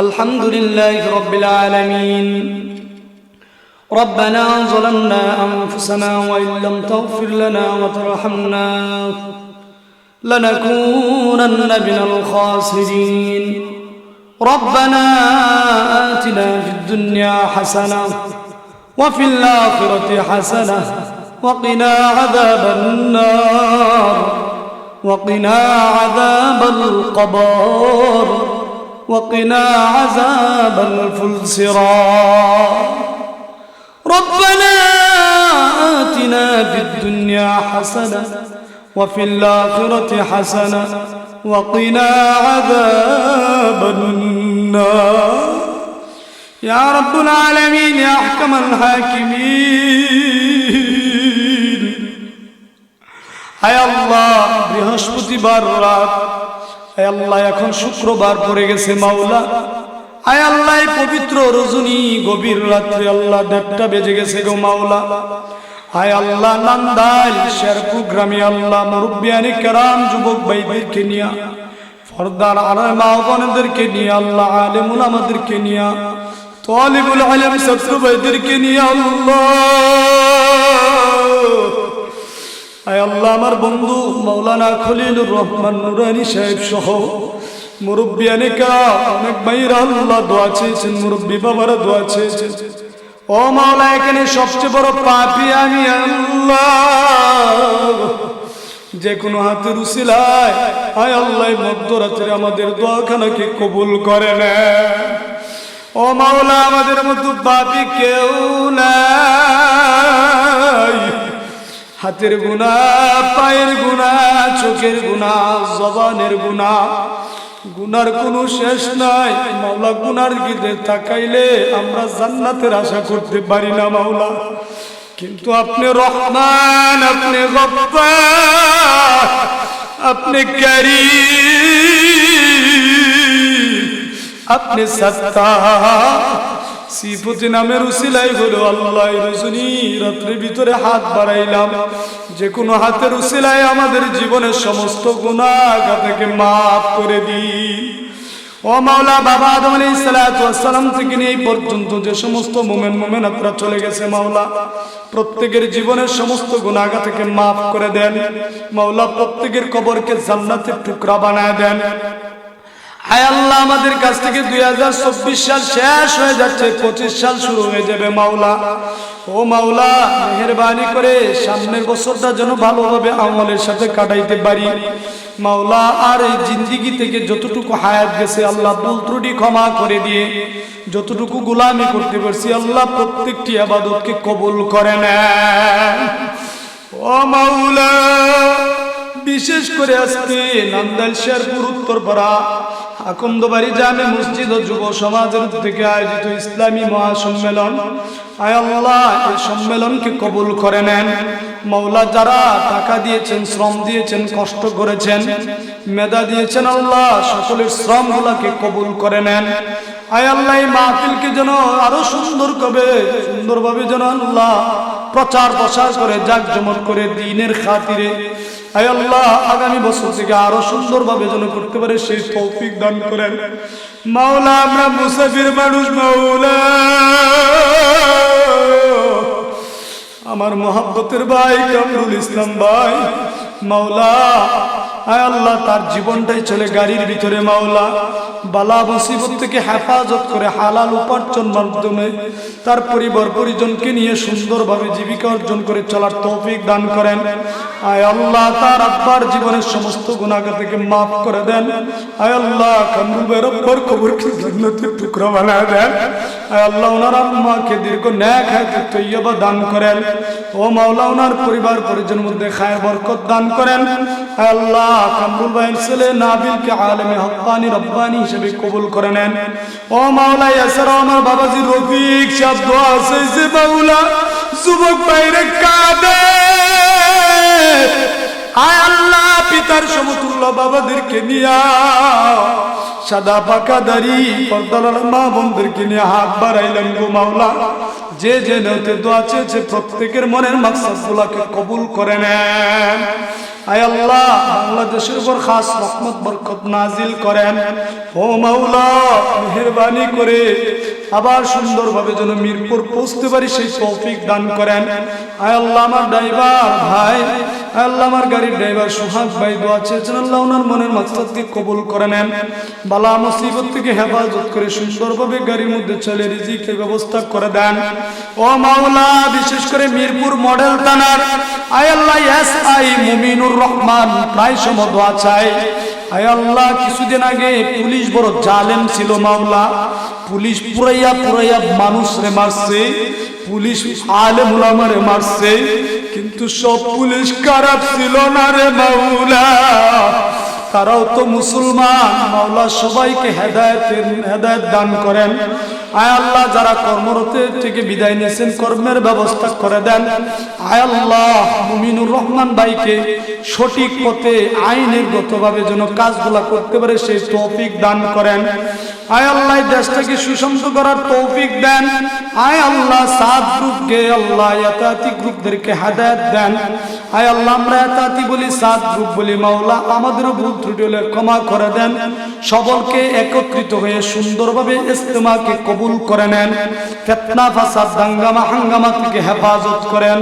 الحمد لله رب العالمين. ربنا ظلمنا أنفسنا وإن لم تغفر لنا وترحمنا لنكونن من الخاسرين. ربنا آتنا في الدنيا حسنة وفي الآخرة حسنة وقنا عذاب النار وقنا عذاب القبر. وقنا عذاب الفلسرات ربنا آتنا في الدنيا حسنة وفي الآخرة حسنة وقنا عذاب النار يا رب العالمين يا أحكم الحاكمين হায় আল্লাহ বৃহস্পতিবার রাত হায় আল্লাহ, এখন শুক্রবার পড়ে গেছে মাওলা। হায় আল্লাহ পবিত্র রজনী গভীর রাত্রে আল্লাহ দেড়টা বেজে গেছে গো মাওলা। হায় আল্লাহ, নান্দাইল, শেরপুর গ্রামে আল্লাহ মুরব্বিয়ানি কেরাম যুবক ভাইদেরকে নিয়া, ফরদার আনার মা বোনদেরকে নিয়ে, আল্লাহ আলেমুল আমাদেরকে নিয়া তলিবুল আলম ছাত্র ভাইদেরকে নিয়ে আল্লাহ। আয় আল্লাহ, আমার বন্ধু মৌলানা খলিলুর রহমান নুরানি সাহেব সহ মুরব্বিয়ানিকা অনেক ভাইরা আল্লাহ দোয়া চেয়েছেন, মুরব্বী বাবারা দোয়া চেয়েছেন। ও মাওলা, এখানে সবচেয়ে বড় পাপি আমি আল্লাহ। যে কোনো হাতের উসিলায় আয় আল্লাহ মধ্যরাত্রে আমাদের দোয়াখানাকে কবুল করে না। ও মাওলা, আমাদের মতো পাপি কেউ নাই। হাতের গুণা, পায়ের গুণা, চোখের গুণা, জবানের গুণা। গুনার কোনো শেষ নাই। মাওলা গুনার গিদে তাকাইলে আমরা জান্নাতের আশা করতে পারি না, মাওলা। কিন্তু আপনি রহমান, আপনি আপনি ক্যারি আপনি সত্তা সিফতি নামের উসিলাই হলো আল্লাহ রাত্রির ভিতরে হাত বাড়াইলাম। যে কোনো হাতের উসিলাই আমাদের জীবনের সমস্ত গুণাগা থেকে মাফ করে দিই ও মাওলা বাবা আদম আলী সালাম থেকে নিয়ে পর্যন্ত যে সমস্ত মোমেন মোমেন আপনারা চলে গেছে মাওলা, প্রত্যেকের জীবনের সমস্ত গুণাগা থেকে মাফ করে দেন। মাওলা প্রত্যেকের কবরকে জান্নাতের টুকরা বানায় দেন। হায় আল্লাহ, আমাদের কাছ থেকে দুই সাল শেষ হয়ে যাচ্ছে, পঁচিশ সাল শুরু হয়ে যাবে মাওলা। ও মাওলা, মেহরবানি করে সামনের বছরটা যেন ভালোভাবে আমলের সাথে কাটাইতে পারি। মাওলা, আর এই জিন্দিগি থেকে যতটুকু হায়াত গেছে, আল্লাহ ভুল ত্রুটি ক্ষমা করে দিয়ে যতটুকু গুলামি করতে পারছি, আল্লাহ প্রত্যেকটি আবাদতকে কবুল করে নেন। ও মাওলা, বিশেষ করে আজকে নান্দাইল শেরপুর উত্তরপাড়া আকন্দবাড়ি জামে মসজিদ ও যুব সমাজের থেকে আয়োজিত ইসলামী মহাসম্মেলন। আয় আল্লাহ এই সম্মেলনকে কবুল করে নেন। মৌলা যারা টাকা দিয়েছেন, শ্রম দিয়েছেন, কষ্ট করেছেন, মেধা দিয়েছেন আল্লাহ, সকলের শ্রমগুলাকে কবুল করে নেন। আয় আল্লাহ, এই মাহফিলকে যেন আরও সুন্দর কবে সুন্দরভাবে যেন আল্লাহ প্রচার প্রসার করে, জাকজমক করে দিনের খাতিরে আয় আল্লাহ, আগামী বছর থেকে আরও সুন্দরভাবে যেন করতে পারে সেই তৌফিক দান করেন। মাওলা, আমরা মুসাফির মানুষ, মাওলা। আমার মহাব্বতের ভাই কামরুল ইসলাম ভাই, মাওলা আয় আল্লাহ, তার জীবনটাই চলে গাড়ির ভিতরে মাওলা। বালা মুসিবত থেকে হেফাজত করে হালাল উপার্জন মাধ্যমে তার পরিবার পরিজনকে নিয়ে সুন্দরভাবে জীবিকা অর্জন করে চলার তৌফিক দান করেন। আয় আল্লাহ, তার আব্বার জীবনের সমস্ত গুণাগা থেকে মাফ করে দেন। আয় আল্লাহ, কামরুবের আব্বার খবরকে জান্নাতের টুকরা বানায় দেন। আল্লাহ, ওনার আম্মাকে দীর্ঘ ন্যাক হায়াতে তৈয়বা দান করেন। ও মাওলা, ওনার পরিবার পরিজনের মধ্যে খায়ের বরকত দান করেন। আল্লাহ, কামরুল ভাইয়ের ছেলে নাবিলকে আলেমে হক্কানি রব্বানি হিসেবে কবুল করে নেন। ও মাওলা ইয়াসার আমার বাবাজি রফিক সাহেব আছে যে মাওলা, যুবক বাইরে কাঁদে। আয় আল্লাহ, পিতার সমতুল্য বাবাদেরকে নিয়া সাদা পাকা দাড়ি পর্দার মা বন্ধুর নিয়ে হাত বাড়াইলেন গো মাওলা। যে যে নেতে আছে চেয়েছে, প্রত্যেকের মনের মাকসাদ গুলাকে কবুল করে নেন। আয় আল্লাহ, বাংলাদেশের উপর খাস রহমত, বরকত নাজিল করেন। ও মাওলা, মেহরবানি করে আবার সুন্দরভাবে যেন মিরপুর পৌঁছতে পারি সেই তৌফিক দান করেন। আয় আল্লাহ, আমার ড্রাইভার ভাই আল্লাহ, আমার গাড়ির ড্রাইভার সোহাগ ভাই, দোয়া চেয়েছেন আল্লাহ ওনার মনের মাকসাদকে কবুল করে নেন। বালা মুসিবত থেকে হেফাজত করে সুন্দরভাবে গাড়ির মধ্যে চলে রিজিকের ব্যবস্থা করে দেন। ও মাওলা, বিশেষ করে মিরপুর মডেল থানার, আয় আল্লাহ, এস আই মুমিনুর রহমান, প্রায় সময় দোয়া চাই। আল্লাহ, কিছুদিন আগে পুলিশ বড় জালেম ছিল মাওলা পুলিশ পুরাইয়া পুরাইয়া মানুষ রে মারছে, পুলিশ আলেম উলামারে মারছে, কিন্তু সব পুলিশ খারাপ ছিল না রে মাওলা। তারাও তো মুসলমান, মাওলা সবাইকে হেদায়তের হেদায়ত দান করেন। আয় আল্লাহ, যারা কর্মরত থেকে বিদায় নিয়েছেন, কর্মের ব্যবস্থা করে দেন। আয় আল্লাহ, মুমিনুর রহমান ভাইকে সঠিক পথে, আইনের গতভাবে যেন কাজগুলা করতে পারে, সেই তৌফিক দান করেন। আয় আল্লাহ দেশটাকে সুশান্ত করার তৌফিক দেন। আয় আল্লাহ সাত গ্রুপকে আল্লাহ, এতাতি গ্রুপদেরকে হেদায়েত দেন। আয় আল্লাহ, আমরা এতাতি বলি সাত গ্রুপ বলি, মাওলা, আমাদেরও ভুল ত্রুটি হলে ক্ষমা করে দেন। সকলকে একত্রিত হয়ে সুন্দরভাবে ইস্তেমাকে কবুল করে নেন। ফেতনা, ফাসাদ, দাঙ্গামা, হাঙ্গামা থেকে হেফাজত করেন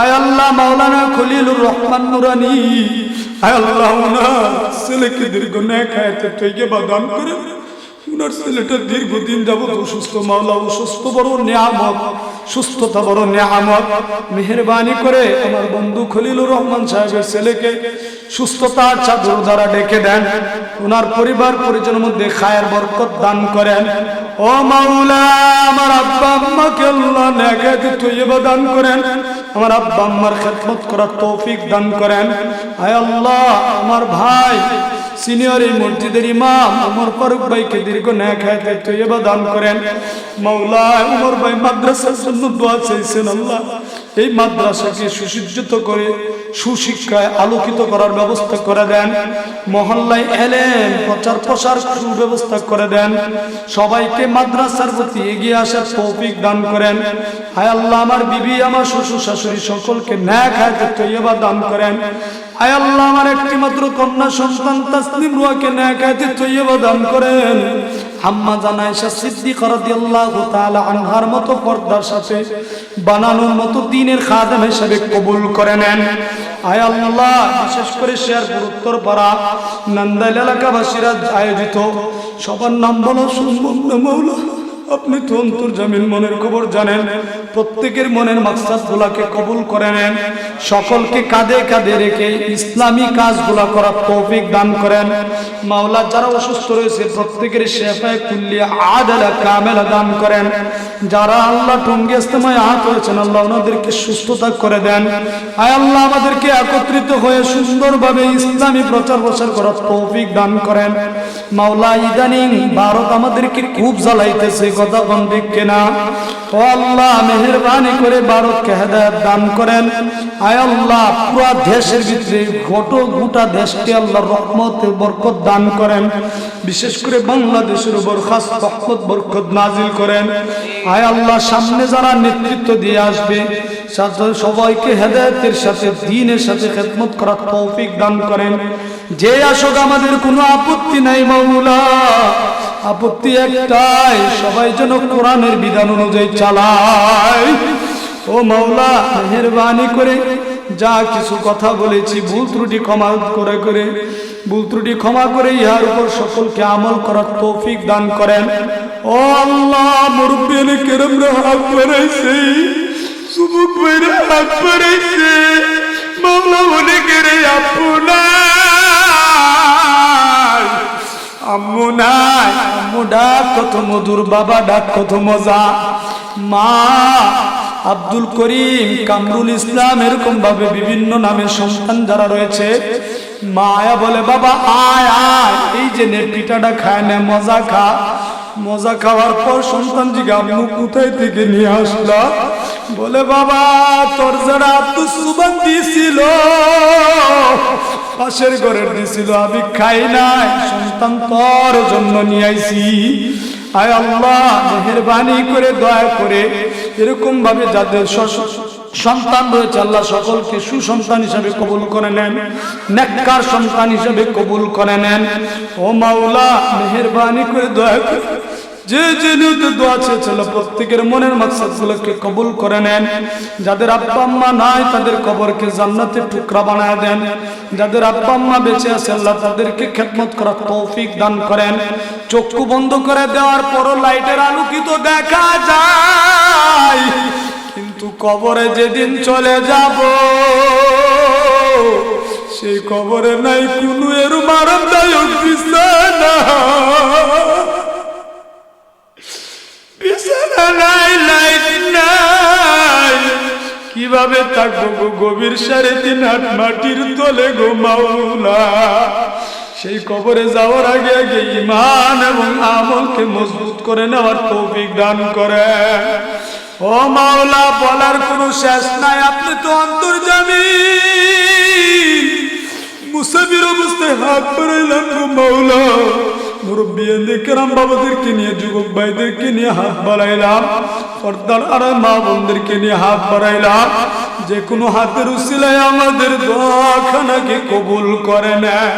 আয় আল্লাহ, মাওলানা খলিলুর রহমান নুরানি। আয় আল্লাহ ছেলেকে দীর্ঘ ন্যায় খায়াতে থেকে বাদান করে উনার ছেলেটা দীর্ঘদিন যাবত অসুস্থ, মাওলা অসুস্থ, বড় নিয়ামত, সুস্থতা বড় নিয়ামত। মেহরবানি করে আমার বন্ধু খলিলুর রহমান সাহেবের ছেলেকে সুস্থতার চাদর দ্বারা ডেকে দেন। ওনার পরিবার পরিজনের মধ্যে খায়ের বরকত দান করেন। ও মাওলা, আমার আব্বা আম্মাকে আল্লাহ নেগাতে তৈবা দান করেন। আমার আব্বা আম্মার খেদমত করার তৌফিক দান করেন। আয় আল্লাহ, আমার ভাই সিনিয়র এই মসজিদের ইমাম উমর ফারুক ভাইকে দীর্ঘ ন্যায় খাইতে তৈবা দান করেন। মাওলা উমর ভাই মাদ্রাসার জন্য দোয়া চাইছেন আল্লাহ। এই মাদ্রাসাকে সুসজ্জিত করে সুশিক্ষায় আলোকিত করার ব্যবস্থা করে দেন। মহল্লায় এলেন, প্রচার প্রসার সুব্যবস্থা করে দেন। সবাইকে মাদ্রাসার প্রতি এগিয়ে আসার তৌফিক দান করেন। হায় আল্লাহ, আমার বিবি, আমার শ্বশুর শাশুড়ি সকলকে ন্যায় খাইতে তৈবা দান করেন। আয় আল্লাহ, আমার একটি মাত্র কন্যা সন্তান তাসলিম রুয়াকে ন্যায় খাইতে তৈবা দান করেন। আম্মা জানাইশা সিদ্দিক রাদিয়াল্লাহু তাআলা আনহার মতো পর্দার সাথে বানানোর মতো দিনের খাদেম হিসেবে কবুল করে নেন। আয় আল্লাহ, বিশেষ করে শেয়ারপুর উত্তরপাড়া নন্দাইল এলাকাবাসীরা আয়োজিত সবার নাম বলো সুন্দর মৌলা আপনি তো অন্তর জামিন মনের খবর জানেন, প্রত্যেকের মনের মাকসাদ গুলাকে কবুল করে নেন, সকলকে কাঁধে কাঁধে রেখে ইসলামী কাজগুলা করার তৌফিক দান করেন। মাওলা যারা অসুস্থ রয়েছে, প্রত্যেকের শেফায় কুল্লিয়া আদালা কামেলা দান করেন। যারা আল্লাহ টঙ্গি ইস্তেমায় আহত হয়েছেন, আল্লাহ ওনাদেরকে সুস্থতা করে দেন। আয় আল্লাহ আমাদেরকে একত্রিত হয়ে সুন্দরভাবে ইসলামী প্রচার প্রসার করার তৌফিক দান করেন। মাওলা ইদানিং ভারত আমাদেরকে খুব জ্বালাইতেছে কথা কোন কেনা? ও আল্লাহ, মেহরবানি করে ভারতকে হেদায়ত দান করেন। আয় আল্লাহ, পুরা দেশের ভিতরে গোট গোটা দেশকে আল্লাহ রহমত বরকত দান করেন। বিশেষ করে বাংলাদেশের উপর খাস রহমত, বরকত নাজিল করেন। আয় আল্লাহ, সামনে যারা নেতৃত্ব দিয়ে আসবে সবাইকে হেদায়তের সাথে, দিনের সাথে খেদমত করার তৌফিক দান করেন। যে আসুক আমাদের কোনো আপত্তি নাই মামুলা আপত্তি একটাই, সবাই যেন কোরআনের বিধান অনুযায়ী চালায়। ও মাওলা, মেহরবানি করে যা কিছু কথা বলেছি, ভুল ত্রুটি ক্ষমা করে করে, ভুল ত্রুটি ক্ষমা করে ইহার উপর সকলকে আমল করার তৌফিক দান করেন। ও আল্লাহ, মুরব্বিয়ানে কেরম হাত বাড়াইছে। সুবুক ভাইরে হাত বাড়াইছে। মাওলা, অনেকের আপনার আম্মু নাই। আম্মু ডাক, কত মধুর বাবা ডাক, কত মজা। মা, আব্দুল করিম, কামরুল ইসলাম এরকম ভাবে বিভিন্ন নামে সন্তান যারা রয়েছে, মায়া বলে, বাবা, আয় আয়। এই যে নে খায় না, মজা খা। মজা খাওয়ার পর সন্তান জিগে আম্মু কোথায় থেকে নিয়ে আসলা? বলে, বাবা, তোর যারা আব্দুল সুবান দিয়েছিল পাশের ঘরের দিছিল আমি খাই নাই। সন্তান তোর জন্য নিয়ে আইছি। আয় আল্লাহ, মেহরবানি করে, দয়া করে এরকম ভাবে যাদের সন্তান রয়েছে, আল্লাহ সকলকে সুসন্তান হিসাবে কবুল করে নেন, নেককার সন্তান হিসাবে কবুল করে নেন। ও মাওলা, মেহেরবানি করে, দয়া করে যে যে নিয়তে দোয়া চেয়েছিল, প্রত্যেকের মনের মাকসাদগুলোকে কবুল করে নেন। যাদের আব্বা আম্মা নাই, তাদের কবরকে জান্নাতের টুকরা বানায় দেন। যাদের আব্বা আম্মা বেঁচে আছে, আল্লাহ তাদেরকে খেদমত করার তৌফিক দান করেন। চক্ষু বন্ধ করে দেওয়ার পরও লাইটের আলোকিত দেখা যায়? কিন্তু কবরে যেদিন চলে যাব, সেই কবরে নাই কোনো এর মারাত্মক বিছানা কীভাবে থাকব গভীর সাড়ে তিন হাত মাটির তলে গো মাওলা? সেই কবরে যাওয়ার আগে আগে ইমান এবং আমলকে মজবুত করে নেওয়ার তৌফিক দান করে। ও মাওলা, বলার কোনো শেষ নাই, আপনি তো অন্তর্জামী। মুসাফির অবস্থায় হাত বাড়াইলাম গো মাওলা। মুরব্বিয়াদের কেরাম বাবাদেরকে নিয়ে যুবক ভাইদেরকে নিয়ে হাত বাড়াইলাম পর্দার আর মা বোনদেরকে নিয়ে হাত বাড়াইলাম যে কোনো হাতের উসিলায় আমাদের দোয়াখানাকে কবুল করে নেন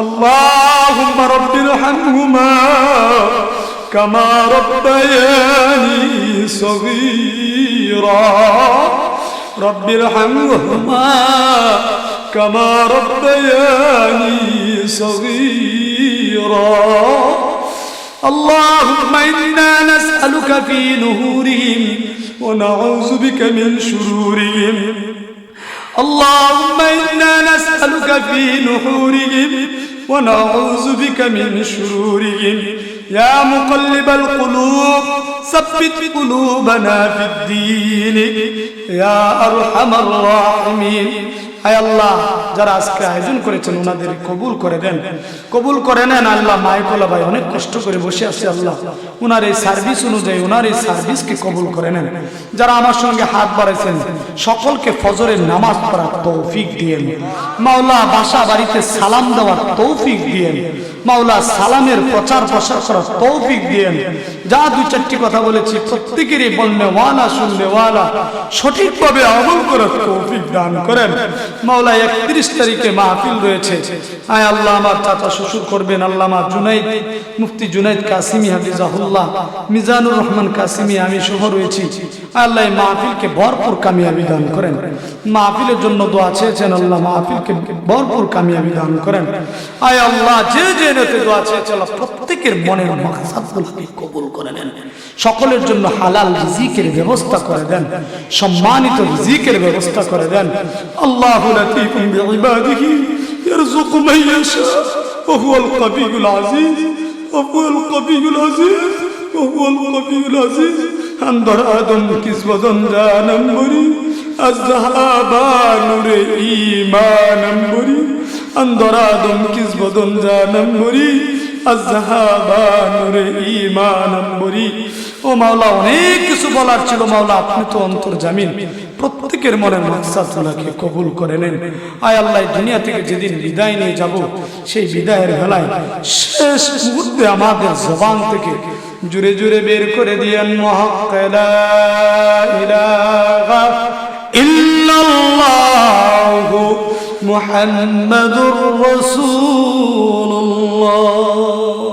আল্লাহ রব্বির হামহুমা কামা রব্বায়ানি সগীরা রব্বির হামহুমা كما ربياني صغيرا اللهم إنا نسألك في نهورهم ونعوذ بك من شرورهم. اللهم إنا نسألك في نحورهم ونعوذ بك من شرورهم. يا مقلب القلوب ثبت قلوبنا في الدين. يا أرحم الراحمين. আয় আল্লাহ, যারা আজকে আয়োজন করেছেন, ওনাদের কবুল করে দেন কবুল করে নেন আল্লাহ মাইকোলা ভাই, অনেক কষ্ট করে বসে আছে আল্লাহ। ওনার এই সার্ভিস অনুযায়ী ওনার এই সার্ভিসকে কবুল করে নেন। যারা আমার সঙ্গে হাত বাড়াইছেন, সকলকে ফজরের নামাজ পড়ার তৌফিক দিয়েন। মাওলা, বাসা বাড়িতে সালাম দেওয়ার তৌফিক দিয়েন। মাওলা, সালামের প্রচার প্রসার করার তৌফিক দিয়েন। যা দুই চারটি কথা বলেছি, প্রত্যেকেরই বলনে ওয়ালা শুনলে ওয়ালা। সঠিকভাবে আমল করার তৌফিক দান করেন। মাওলা একত্রিশ তারিখে মাহফিল রয়েছে। আয় আল্লাহ, আমার চাচা শ্বশুর করবেন আল্লামা জুনাইদ, মুফতি জুনাইদ কাসিমি হাফিজাহুল্লাহ, মিজানুর রহমান কাসিমি, আমি সহ রয়েছি। আল্লাহ মাহফিলকে ভরপুর কামিয়াবি দান করেন। মাহফিলের জন্য দোয়া চেয়েছেন আল্লাহ, মাহফিলকে ভরপুর কামিয়াবি দান করেন। আয় আল্লাহ, যে যে নেতে দোয়া চেয়েছেন আল্লাহ প্রত্যেকের মনের মাকসাদগুলোকে কবুল করে নেন। সকলের জন্য হালাল রিজিকের ব্যবস্থা করে দেন। সম্মানিত রিজিকের ব্যবস্থা করে দেন। আল্লাহ লতিফুম বিইবাদিহি, ইয়ারযুকু মান ইয়াশা, ওয়া হুয়াল কবিয়ুল আযীজ ওয়া হুয়াল কবিয়ুল আযীজ ওয়া হুয়াল আদম আদম ও মাওলা, অনেক কিছু বলার ছিল। মাওলা তো অন্তর জামিন। কবুল করে নেন। আয় আল্লাহ দুনিয়া থেকে যেদিন বিদায় নিয়ে যাব, সেই বিদায়ের বেলায় শেষ মুহূর্তে আমাদের জবান থেকে জুড়ে জুড়ে বের করে দিয়েন মহাক্কালা ইলাহা ইল্লাল্লাহু আল্লাহ